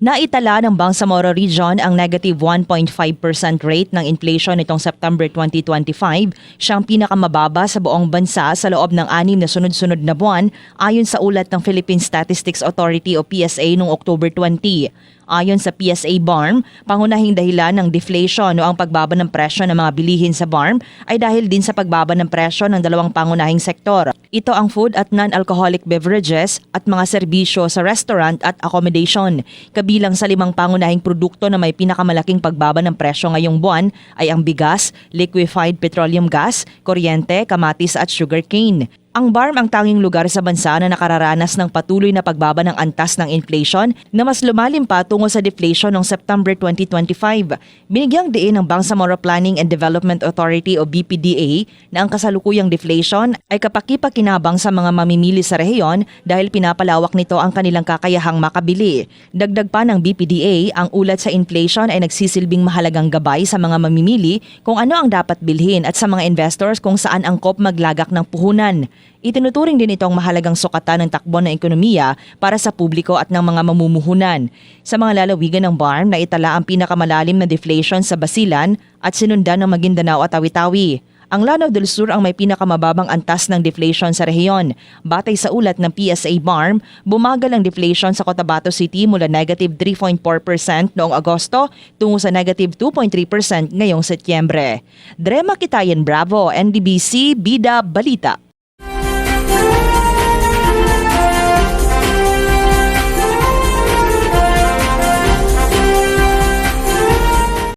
Naitala ng Bangsamoro Region ang negative 1.5% rate ng inflation nitong September 2025, siyang pinakamababa sa buong bansa sa loob ng anim na sunod-sunod na buwan ayon sa ulat ng Philippine Statistics Authority o PSA noong October 20. Ayon sa PSA BARM, pangunahing dahilan ng deflation o ang pagbaba ng presyo ng mga bilihin sa BARM ay dahil din sa pagbaba ng presyo ng dalawang pangunahing sektor. Ito ang food at non-alcoholic beverages at mga serbisyo sa restaurant at accommodation. Kabilang sa limang pangunahing produkto na may pinakamalaking pagbaba ng presyo ngayong buwan ay ang bigas, liquefied petroleum gas, kuryente, kamatis at sugarcane. Ang BARM ang tanging lugar sa bansa na nakararanas ng patuloy na pagbaba ng antas ng inflation na mas lumalim pa tungo sa deflation noong September 2025. Binigyang diin ng Bangsamoro Planning and Development Authority o BPDA na ang kasalukuyang deflation ay kapakipakinabang sa mga mamimili sa rehiyon dahil pinapalawak nito ang kanilang kakayahang makabili. Dagdag pa ng BPDA, ang ulat sa inflation ay nagsisilbing mahalagang gabay sa mga mamimili kung ano ang dapat bilhin at sa mga investors kung saan angkop maglagak ng puhunan. Itinuturing din itong mahalagang sukatan ng takbo ng ekonomiya para sa publiko at ng mga mamumuhunan. Sa mga lalawigan ng BARM na itala ang pinakamalalim na deflation sa Basilan at sinundan ng Maguindanao at Tawi-Tawi. Ang Lanao del Sur ang may pinakamababang antas ng deflation sa rehiyon. Batay sa ulat ng PSA BARM, bumagal ang deflation sa Cotabato City mula negative 3.4% noong Agosto tungo sa negative 2.3% ngayong Setyembre. Drema Kitayan Bravo, NDBC, Bida, Balita. Thank you.